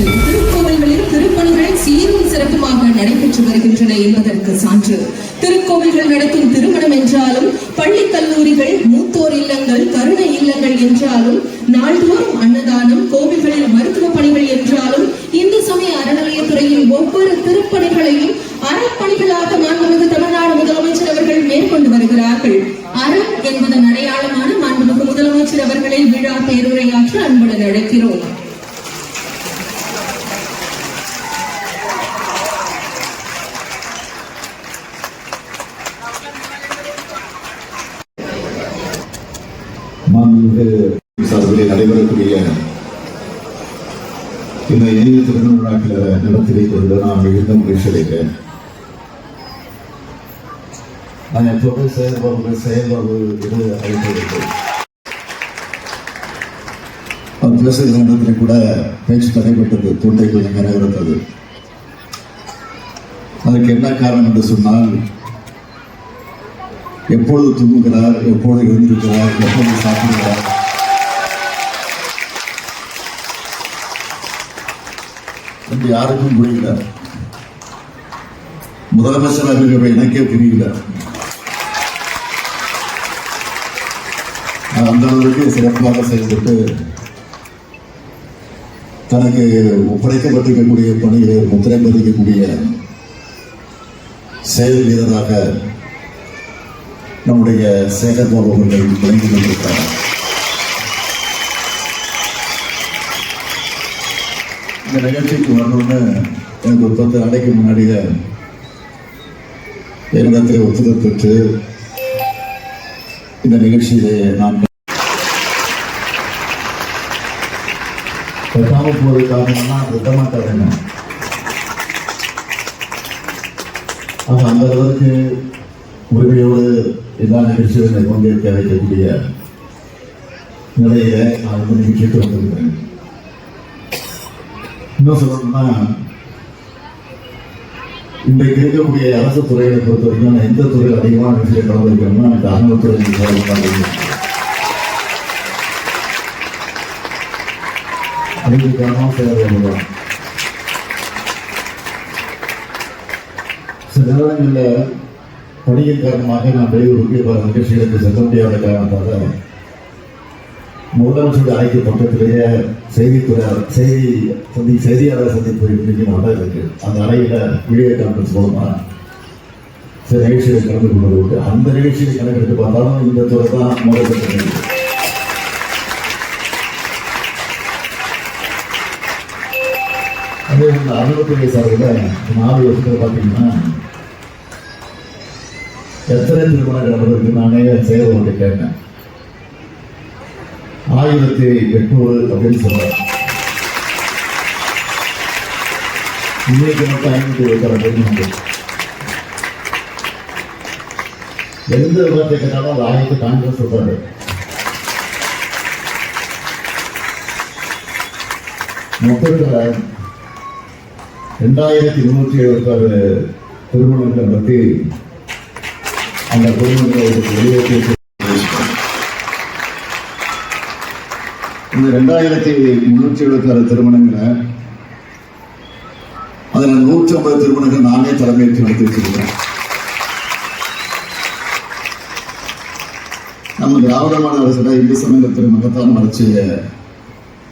ஆட்சியில் திருக்கோவில்களில் திருப்பணிகள் சீரும் சிறப்புமாக நடைபெற்று வருகின்றன என்பதற்கு சான்று. திருக்கோவில்கள் நடத்தும் திருமணம் என்றாலும் பள்ளி கல்லூரிகள் மூத்தோர் இல்லங்கள் கருணை இல்லங்கள் என்றாலும் நாள்தோறும் அன்னதானம் கோவில்களில் மருத்துவ பணிகள் என்றாலும் இந்து சமய அறநிலையத்துறையின் ஒவ்வொரு திருப்பணிகளையும் அறப்பணிகளாக மாண்புமிகு தமிழ்நாடு முதலமைச்சர் அவர்கள் மேற்கொண்டு வருகிறார்கள். அறம் என்பதன் அடையாளமான மாண்புமிகு முதலமைச்சர் அவர்களை விழா பேருரையாற்ற அன்புடன் நடக்கிறோம் மாண்புமிகு சார்பில் நடைபெறக்கூடிய இந்த இணைய திருமண விழாக்களை நடத்தி நான் மிகுந்த மகிழ்ச்சி அடைகிறேன் நான் எப்போது செயல்பாடு செயல்பாடு என்று அழைத்திருக்கிறேன் அவர் பேசுகிற நேரத்தில் கூட பேச்சு தடைப்பட்டது தொண்டை கொஞ்சம் கரகரத்தது அதுக்கு என்ன காரணம் என்று சொன்னால் எப்பொழுது தூங்குகிறார் எப்பொழுது எழுந்திருக்கிறார் எப்பொழுது சாப்பிடுகிறார் யாருக்கும் புரியல முதலமைச்சராக இருக்கிற எனக்கே புரியல நான் அந்த அளவுக்கு சிறப்பாக செயல்பட்டு தனக்கு ஒப்படைக்கப்பட்டிருக்கக்கூடிய பணியை முத்திரை பதிக்கக்கூடிய செயல் வீரராக நம்முடைய சேகர் பாபு அவர்கள் விளங்கி கொண்டிருக்கிறார். இந்த நிகழ்ச்சிக்கு வரணும்னு எனக்கு ஒரு பத்து நாளைக்கு முன்னாடியே என்னிடத்தில் ஒப்புதல் பெற்று இந்த நிகழ்ச்சியிலே நான் கட்டாம போறது காரணம்னா வெட்ட என்ன அது அந்த அளவுக்கு உரிமையோடு எல்லா நிகழ்ச்சிகளும் பங்கேற்க வைக்கக்கூடிய நிலையில நான் வந்து நிகழ்ச்சிக்கு வந்திருக்கிறேன். இன்னும் சொல்லணும்னா இன்றைக்கு இருக்கக்கூடிய அரசு துறைகளை பொறுத்த வரைக்கும் நான் எந்த துறையில் அதிகமான நிகழ்ச்சியை கலந்துருக்கேன்னா இந்த அறநிலைத்துறை அதுக்கு காரணம் சேவை சில நேரங்களில் பணியின் காரணமாக நான் வெளியூருக்கு பல நிகழ்ச்சிகளுக்கு செல்ல முடியாத காரணத்தால் முதலமைச்சருடைய அறைக்கு பக்கத்திலேயே செய்தித்துறை செய்தி சந்தி செய்தியாளர் சந்திப்பு இன்னைக்கு அடை இருக்கு. அந்த அறையில் வீடியோ கான்ஃபரன்ஸ் மூலமாக சில நிகழ்ச்சிகளை கலந்து கொள்வது உண்டு அந்த நிகழ்ச்சியை கணக்கெடுத்து பார்த்தாலும் இந்த துறை தான் முதல் அதே இந்த அறுபத்துறை சார்பில் நாலு வருஷத்தில் பார்த்தீங்கன்னா எத்தனை திருமணம் கிடப்பதற்கு நானே செயல்பட்டு கேட்டேன். ஆயிரத்தி எட்நூறு அப்படின்னு சொல்றேன் இன்னைக்கு மட்டும் ஐநூத்தி இருபத்தி திருமணங்கள் எந்த விதத்தை கேட்டாலும் அது ஆயிரத்தி காங்கிரஸ் சொல்றாரு மொத்தத்தில் ரெண்டாயிரத்தி முன்னூற்றி எழுபத்தாறு திருமணங்களை பற்றி அந்த குடும்பங்களை வெளியேற்றி இந்த ரெண்டாயிரத்தி முன்னூற்றி எழுபத்தி ஆறு திருமணங்களை அதில் நூற்றி ஐம்பது திருமணங்கள் நானே தலைமையேற்று நடத்தி வச்சிருக்கிறேன் நம்ம திராவிட மாடல் இந்து சமயத்தின் மகத்தான வளர்ச்சியை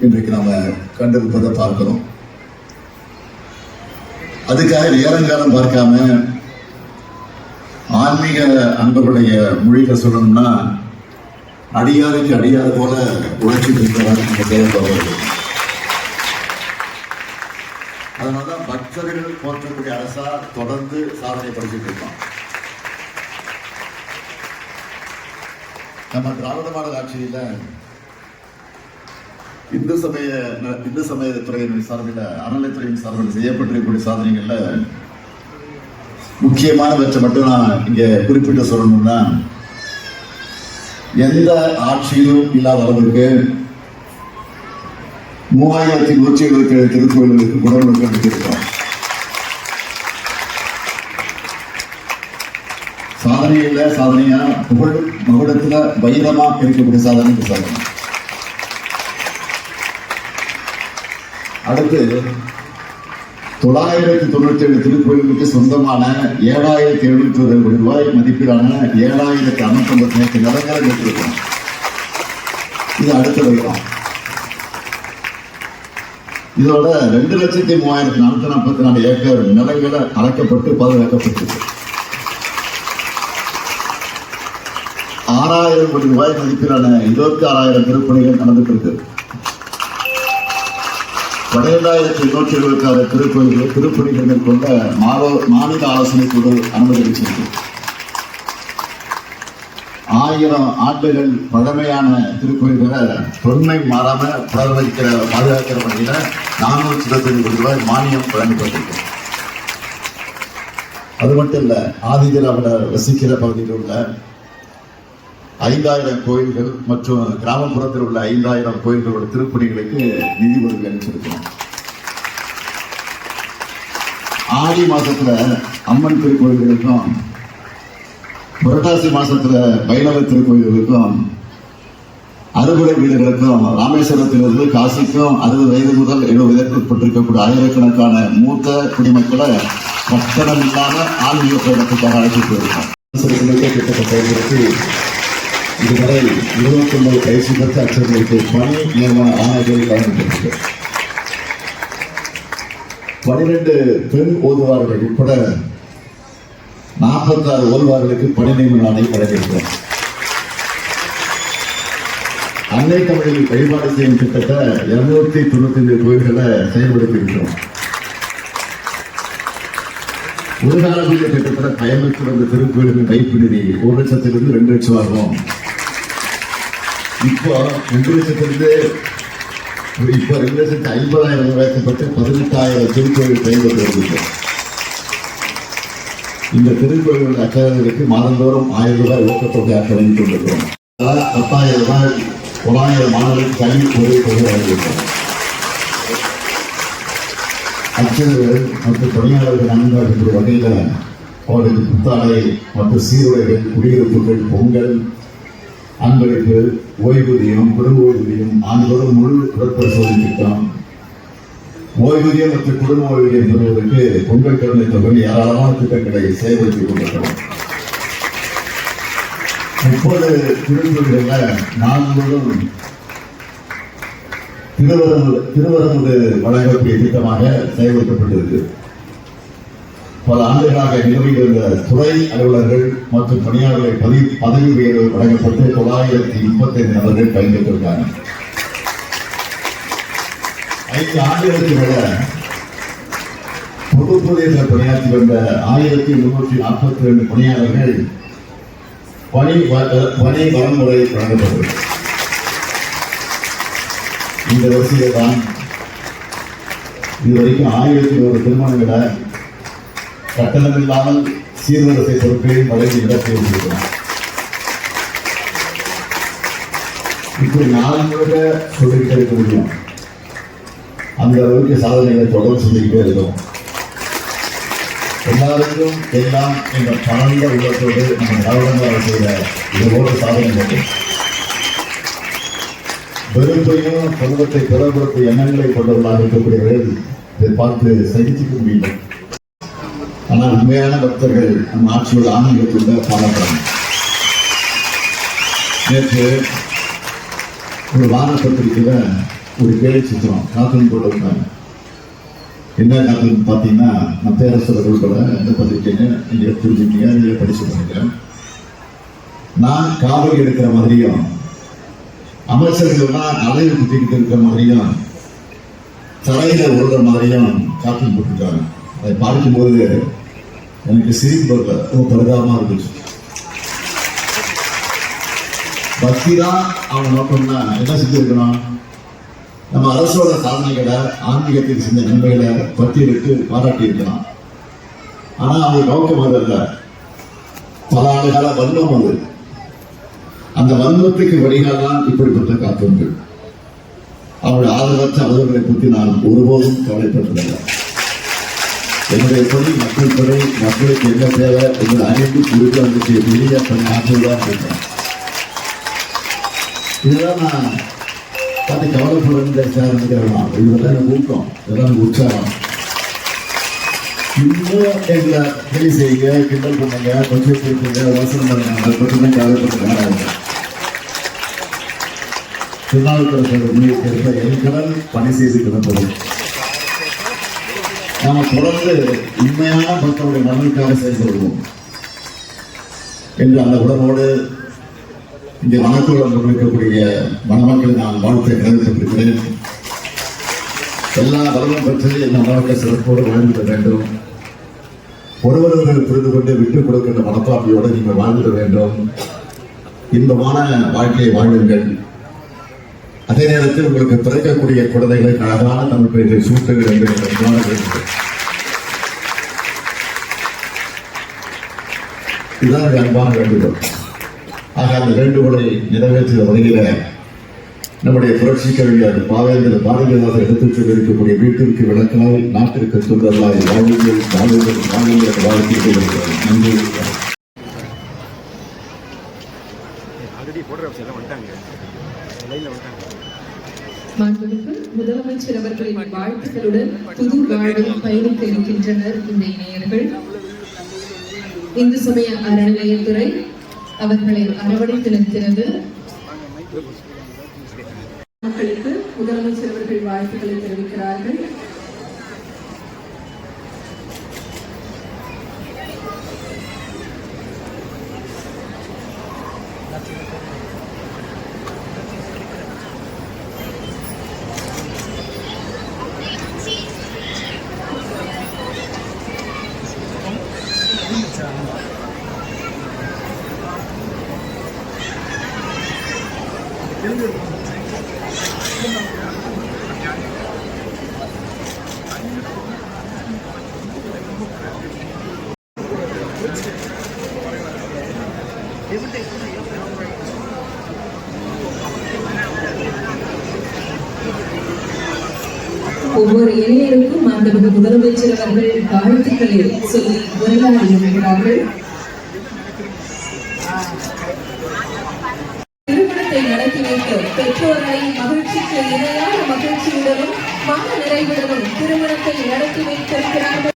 இன்றைக்கு நாம கண்டிருப்பதை பார்க்கிறோம். அதுக்காக நேரங்காலம் பார்க்காம ஆன்மீக அன்பர்களுடைய மொழிகளை சொல்லணும்னா அடியாருக்கு அடியார் போல உழைச்சி இருக்கிறார் இந்த தேவர்கள் அதனாலதான் பக்தர்கள் போற்றக்கூடிய அரசா தொடர்ந்து சாதனை படிச்சுட்டு இருக்கோம் நம்ம திராவிட மாடல் ஆட்சியில இந்து சமய இந்து சமய துறையின் சார்பில் அறநிலைத்துறையின் சார்பில் செய்யப்பட்டிருக்கக்கூடிய சாதனைகள்ல முக்கியமானவற்றை மட்டும் நான் இங்க குறிப்பிட்டு சொல்லணும்னா எந்த ஆட்சியிலும் இல்லாத அளவுக்கு மூவாயிரத்தி நூற்றி எழுபத்தி ஏழு திருக்கோயில்களுக்கு குடமுழுக்கு அளித்திருக்கிறோம் சாதனையில சாதனையா? புகழ் மகுடத்துல வைரமா இருக்கக்கூடிய சாதனை சாதனை. அடுத்து தொள்ளாயிரத்தி தொண்ணூத்தி ஏழு திருக்கோயிலுக்கு சொந்தமான ஏழாயிரத்தி எழுநூற்றி இருபது ரூபாய் மதிப்பிலான ஏழாயிரத்தி அறுநூத்தி ஐம்பத்தி நிலங்களை பெற்றிருக்கோம் இது அடுத்த வைக்கலாம் இதோட ரெண்டு லட்சத்தி மூவாயிரத்தி நானூத்தி நாற்பத்தி நாலு ஏக்கர் நிலங்களை அழைக்கப்பட்டு பாதுகாக்கப்பட்டிருக்கு ஆறாயிரம் கோடி ரூபாய் மதிப்பிலான இருபத்தி ஆறாயிரம் திருப்பணிகள் நடந்துட்டு இருக்கு. பன்னிரெண்டாயிரத்தி எண்ணூற்றி எழுபத்தி ஆறு திருக்கோயில்கள் திருப்பணிகள் மேற்கொண்ட மாலோ மாநில ஆலோசனை குழு அனுமதிச்சிருக்கு ஆயிரம் ஆண்டுகள் பழமையான திருக்கோயில்களை தொன்மை மாறாம பிரதமரிக்கிற பாதுகாக்கிற வகையில் நானூற்றி இருபத்தஞ்சு கோடி ரூபாய் மானியம் வழங்கப்பட்டிருக்கு. அது மட்டும் இல்லை ஆதிதிராவிடர் வசிக்கிற பகுதியில் உள்ள ஐந்தாயிரம் கோயில்கள் மற்றும் கிராமப்புறத்தில் உள்ள ஐந்தாயிரம் கோயில்களோட திருப்பணிகளுக்கு நிதி உதவி அளிச்சிருக்கோம் ஆடி மாசத்துல அம்மன் திருக்கோயில்களுக்கும் புரட்டாசி மாசத்துல வைணவ திருக்கோயில்களுக்கும் அறுபடை வீடுகளுக்கும் ராமேஸ்வரத்திலிருந்து காசிக்கும் அறுபது வயது முதல் எழுபது வயதுக்கு உட்பட்டிருக்கக்கூடிய ஆயிரக்கணக்கான மூத்த குடிமக்களை கட்டணம் இல்லாத ஆன்மீக பயணத்துக்காக அழைச்சிட்டு போயிருக்கோம். கிட்டத்தட்ட பயன்படுத்தி இதுவரை இருபத்தி ஒன்பது பயிற்சி பெற்ற அச்சர்களுக்கு பணி நியமன ஆணைகள் வழங்கப்பட்டது. பனிரெண்டு பெண் ஓதுவார்கள் உட்பட நாற்பத்தாறு ஓதுவார்களுக்கு பணி நியமன ஆணை வழங்கியிருக்கிறோம். அன்னை தமிழில் வழிபாடு செய்யும் கிட்டத்தட்ட இருநூத்தி தொண்ணூத்தி ஐந்து கோயில்களை செயல்படுத்தியிருக்கிறோம். ஒரு காலத்தில் கிட்டத்தட்ட பயன்பெற்று வந்த திருக்கோயிலின் வைப்பு நிதி ஒரு லட்சத்திலிருந்து ரெண்டு லட்சம் ஆகும். இப்போ ரெண்டு லட்சத்திலிருந்து இப்போ ரெண்டு லட்சத்தி ஐம்பதாயிரம் ரூபாய்க்கப்பட்டு பதினெட்டாயிரம் திருக்கோவில் பயன்பட்டு வருகிறது இந்த திருக்கோவில் அச்சாரங்களுக்கு மாதந்தோறும் ஆயிரம் ரூபாய் ஊக்கத்தொகையாக வழங்கி கொண்டிருக்கிறோம். பத்தாயிரம் ரூபாய் தொள்ளாயிரம் மாணவர்களுக்கு கல்வி உதவி தொகை வழங்கியிருக்கிறோம் அச்சகர்கள் மற்றும் பணியாளர்கள் நன்காகக்கூடிய வகையில் அவர்களுக்கு புத்தாடை மற்றும் சீருடைகள் குடியிருப்புகள் பொங்கல் அன்பளிப்பு ஓய்வூதியம் குடும்ப ஓய்வூதியம் ஆண்டுதோறும் முழு உடற்பரிசோதனை திட்டம் ஓய்வூதியம் மற்றும் குடும்ப ஓய்வூதியம் பெறுவதற்கு பொங்கல் கருணை தொகை ஏராளமான திட்டங்களை செயல்படுத்திக் கொண்டிருக்கிறோம். முப்பது திருப்பதிகளில் நாள் திருவரங்கு திருவரங்கு வழங்கக்கூடிய திட்டமாக செயல்படுத்தப்பட்டிருக்கு பல ஆண்டுகளாக நிலவில் துறை அலுவலர்கள் மற்றும் பணியாளர்களை பதவி பதவி உயர்வு வழங்கப்பட்டு தொள்ளாயிரத்தி முப்பத்தி ஐந்து நபர்கள் பயன்பெற்றிருக்காங்க ஐந்து ஆண்டுகளுக்கு மேல பொதுப்பணியில் பணியாற்றி வந்த ஆயிரத்தி முன்னூற்றி நாற்பத்தி ரெண்டு பணியாளர்கள் பணி பணி வரன்முறை வழங்கப்பட்டது. இந்த வரிசையில் தான் இதுவரைக்கும் ஆயிரத்தி நூறு திருமணங்களை கட்டணம் இல்லாமல் சீர்வரிசை பொருட்களையும் வழங்கி நடத்தி இப்படி நாள் முழுக்க சொல்லிக்கிட்டே இருக்க முடியும். அந்த அளவுக்கு சாதனைகளை தொடர்ந்து சொல்லிக்கிட்டே இருக்கோம் எல்லாருக்கும் எல்லாம் என்ற பரந்த உள்ளத்தோடு நம்ம கவனமாக செய்த இதுபோல சாதனைகள் வெறுப்பையும் குடும்பத்தை பிளவுபடுத்த எண்ணங்களை கொண்டவர்களாக இருக்கக்கூடியவர்கள் இதை பார்த்து சகிச்சுக்க முடியல. ஆனால் உண்மையான பக்தர்கள் நம்ம ஆட்சியோட ஆன்மீகத்துள்ள பாடப்படணும் நேற்று ஒரு வார பத்திரிக்கையில் ஒரு கேள்வி சித்திரம் காத்தலின் போட்டிருக்காங்க. என்ன காத்தலின் பார்த்தீங்கன்னா நான் அரசு கூட இந்த பத்திரிக்கைங்க நீங்கள் எடுத்து நீங்கள் படிச்சு பண்ணிக்கிறேன் நான் காவல் எடுக்கிற மாதிரியும் அமைச்சர்கள்லாம் அலைவு குத்திக்கிட்டு இருக்கிற மாதிரியும் தலையில் உருள மாதிரியும் காப்பீடு போட்டிருக்காங்க. அதை பார்க்கும்போது எனக்கு சிரிப்பு வரல. ரொம்ப பரிதாபமா இருந்துச்சு. பக்தி தான் அவன் நோக்கம்னா என்ன செஞ்சிருக்கணும் நம்ம அரசோட சாதனைகளை ஆன்மீகத்துக்கு செஞ்ச நன்மைகளை பட்டியலிட்டு பாராட்டி இருக்கலாம் ஆனா அவங்க நோக்கம் அது அல்ல. பல ஆண்டுகால வன்மம் அது. அந்த வன்மத்துக்கு வழிகால் தான் இப்படிப்பட்ட காப்பீடுகள் அவருடைய ஆதரவற்ற அவர்களை பற்றி நான் ஒருபோதும் கவலைப்பட்டதில்லை. என்னுடைய பணி மக்கள் துறை மக்களுக்கு என்ன தேவை என்று அறிந்து குறித்து அந்த பெரிய பணி ஆற்றல் இருக்கேன் இதுதான் நான் பார்த்து கவலைப்படுறது சார்ந்துக்கலாம் இதெல்லாம் எனக்கு ஊக்கம். இதெல்லாம் எனக்கு உற்சாகம். இன்னும் எங்களை கேலி செய்யுங்க கிண்டல் பண்ணுங்க கொஞ்சம் கொடுக்குங்க வசனம் பண்ணுங்க. அதை பற்றி தான் கவலைப்பட்டு திருநாவுக்கரசர் உண்மையை என் கடல் பணி செய்து கிடப்பது. நாம் தொடர்ந்து உண்மையான மக்களுடைய நலனுக்காக செயல்படுவோம் என்று அந்த உடனோடு இந்த வனக்குளம் கொண்டிருக்கக்கூடிய மணமக்களை நான் வாழ்த்தை கடமைப்பட்டிருக்கிறேன் எல்லா வளமும் பெற்று இந்த மனவக்க சிறப்போடு வாழ்ந்துட வேண்டும். ஒருவர்கள் புரிந்து கொண்டு விட்டுக் கொடுக்கின்ற மனப்பான்மையோடு நீங்கள் வாழ்ந்துட வேண்டும். இன்பமான வாழ்க்கையை வாழுங்கள். அதே நேரத்தில் உங்களுக்கு பிறக்கக்கூடிய குழந்தைகளுக்கு அழகான தமிழ் பெயரை சூட்டுங்கள் என்று இதுதான் அன்பான வேண்டுகோள். ஆக அந்த வேண்டுகோளை நிறைவேற்றிய வகையில நம்முடைய புரட்சி கவிஞர் பாவேந்திர பாரதிதாசர் எடுத்துச் சென்றிருக்கக்கூடிய வீட்டிற்கு விளக்காய் நாட்டிற்கு சுந்தரலாய் வாழுங்கள் வாழுங்கள் வாழுங்கள் வாழ்க்கை நன்றி. அவர்களுக்கு முதலமைச்சர் அவர்களின் வாழ்த்துக்களுடன் புது வாழ்வில் பயணிக்க இருக்கின்றனர் இந்த இணையர்கள். இந்து சமய அறநிலையத்துறை அவர்களை அரவணைத்து நிற்கிறது மக்களுக்கு முதலமைச்சர் அவர்கள் வாழ்த்துக்களை தெரிவிக்கிறார்கள். ஒவ்வொரு இளைஞருக்கும் மாண்புமிகு முதலமைச்சர் அவர்கள் வாழ்த்துக்களை சொல்லி உரையாடி இருக்கிறார்கள் திருமணத்தை நடத்தி வைத்து பெற்றோர்களை மகிழ்ச்சிக்கு இணையான மகிழ்ச்சியுடனும் மன நிறைவுடனும் திருமணத்தை நடத்தி வைத்திருக்கிறார்கள்.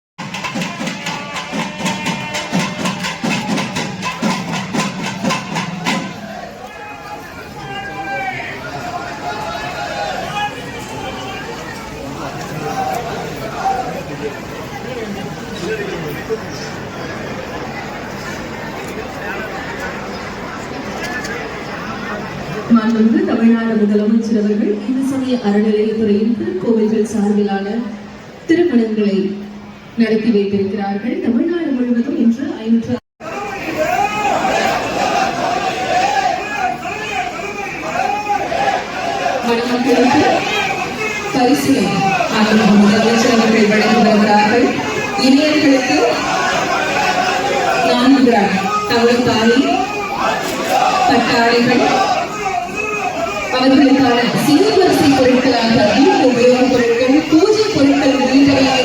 தமிழ்நாடு முதலமைச்சர் அவர்கள் இந்து சமய அறநிலையத்துறையின் திருக்கோவில்கள் சார்பிலான திருமணங்களை நடத்தி வைத்திருக்கிறார்கள். தமிழ்நாடு முழுவதும் இன்று ஐநூற்று மணமக்களுக்கு பரிசுகளை முதலமைச்சர் அவர்கள் வழங்கி வருகிறார்கள். நான்கு கிராம் அவர்களுக்கான சீர்வரிசை பொருட்களாக வீட்டு உபயோகப் பொருட்கள் பூஜை பொருட்கள் உள்ளிட்டவையை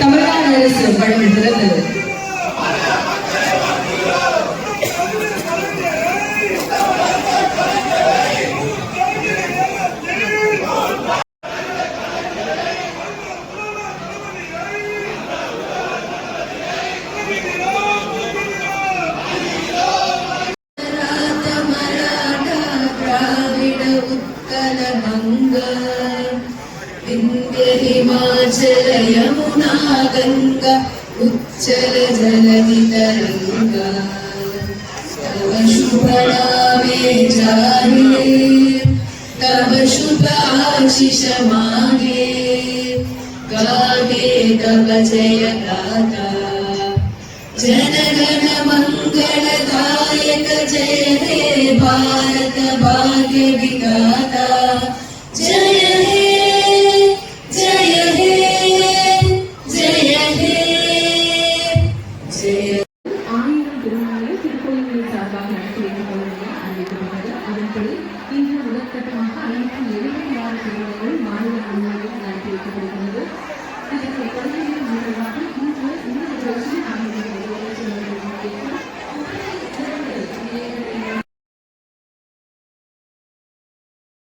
தமிழ்நாடு அரசு வழங்குகிறது यमुना गङ्गा उच्चल जलनितरङ्गा। तव शुभ नामे जाहे तव शुभ आशिष मागे गाहे तव जय गाथा जनगण मङ्गलदायक जय हे भारत भाग्य विधाता।